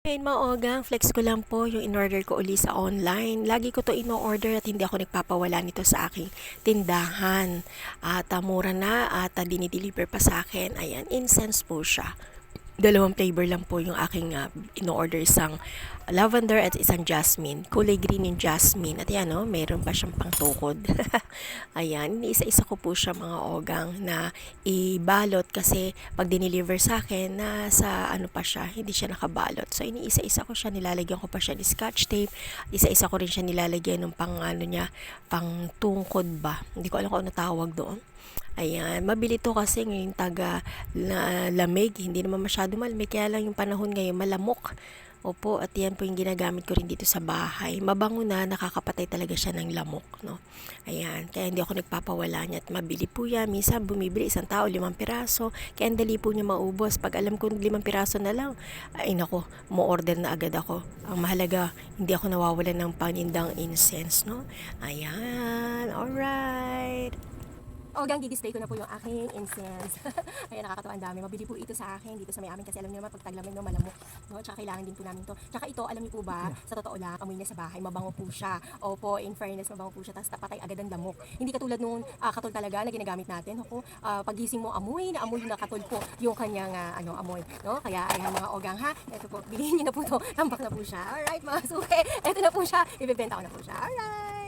Ngayon maogang, flex ko lang po yung in-order ko uli sa online. Lagi ko to in-order at hindi ako nagpapawala nito sa aking tindahan. At ah, mura na at uh, dinideliver pa sa akin. Ayan, incense po siya. Dalawang flavor lang po yung aking uh, in-order. Isang lavender at isang jasmine. Kulay green yung jasmine. At yan, oh, meron pa siyang pangtukod. Ayan, isa-isa ko po siya mga ogang na ibalot kasi pag dineliver sa akin, nasa ano pa siya, hindi siya nakabalot. So, iniisa-isa ko siya, nilalagyan ko pa siya ni scotch tape. Isa-isa ko rin siya nilalagyan ng pang ano niya, pang tungkod ba. Hindi ko alam kung ano tawag doon. Ayan, mabili to kasi ngayon taga na, lamig, hindi naman masyado malamig, kaya lang yung panahon ngayon malamok. Opo, at yan po yung ginagamit ko rin dito sa bahay. Mabango na, nakakapatay talaga siya ng lamok, no? Ayan, kaya hindi ako nagpapawala niya at mabili po yan. Minsan bumibili isang tao, limang piraso, kaya ang dali po niya maubos. Pag alam ko limang piraso na lang, ay nako, mo-order na agad ako. Ang mahalaga, hindi ako nawawalan ng panindang incense, no? Ayan, alright. O, gang, di-display ko na po yung aking incense. Ayan, nakakatawa ang dami. Mabili po ito sa akin dito sa may amin kasi alam niyo naman pag taglamig no, malamok. No? Tsaka kailangan din po namin to. Tsaka ito, alam niyo po ba, sa totoo lang, amoy niya sa bahay, mabango po siya. Opo, in fairness, mabango po siya. Tapos tapatay agad ang lamok. Hindi katulad nung ah, katol talaga na ginagamit natin. Ako, ah, pagising mo, amoy na amoy na katol po yung kanyang ah, ano, amoy. No? Kaya, ayan mga ogang ha. Ito po, bilhin niyo na po to. Tambak na po siya. Alright, mga suke. Ito na po siya. Ibebenta ko na po siya. Alright.